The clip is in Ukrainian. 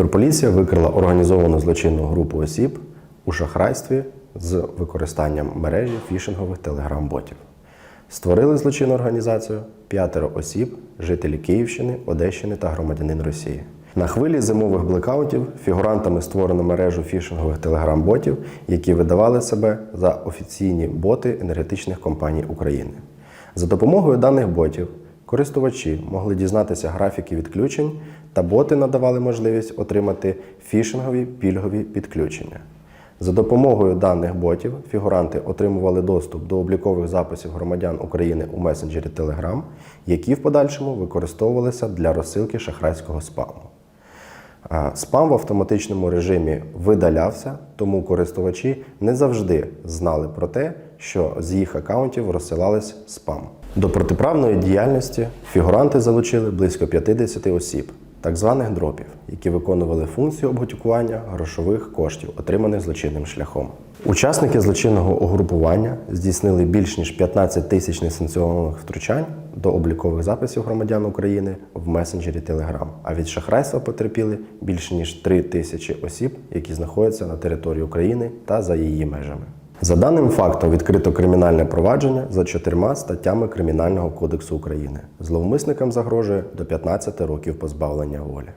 Кіберполіція викрила організовану злочинну групу осіб у шахрайстві з використанням мережі фішингових телеграм-ботів. Створили злочинну організацію п'ятеро осіб, жителі Київщини, Одещини та громадянин Росії. На хвилі зимових блекаутів фігурантами створено мережу фішингових телеграм-ботів, які видавали себе за офіційні боти енергетичних компаній України. За допомогою даних ботів користувачі могли дізнатися графіки відключень, та боти надавали можливість отримати фішингові пільгові підключення. За допомогою даних ботів фігуранти отримували доступ до облікових записів громадян України у месенджері Telegram, які в подальшому використовувалися для розсилки шахрайського спаму. Спам в автоматичному режимі видалявся, тому користувачі не завжди знали про те, що з їх акаунтів розсилались спам. До протиправної діяльності фігуранти залучили близько 50 осіб, так званих дропів, які виконували функцію обготюкування грошових коштів, отриманих злочинним шляхом. Учасники злочинного угрупування здійснили більш ніж 15 тисяч несанкціонованих втручань до облікових записів громадян України в месенджері Telegram. А від шахрайства потерпіли більше ніж 3 тисячі осіб, які знаходяться на території України та за її межами. За даним фактом відкрито кримінальне провадження за чотирма статтями Кримінального кодексу України. Зловмисникам загрожує до 15 років позбавлення волі.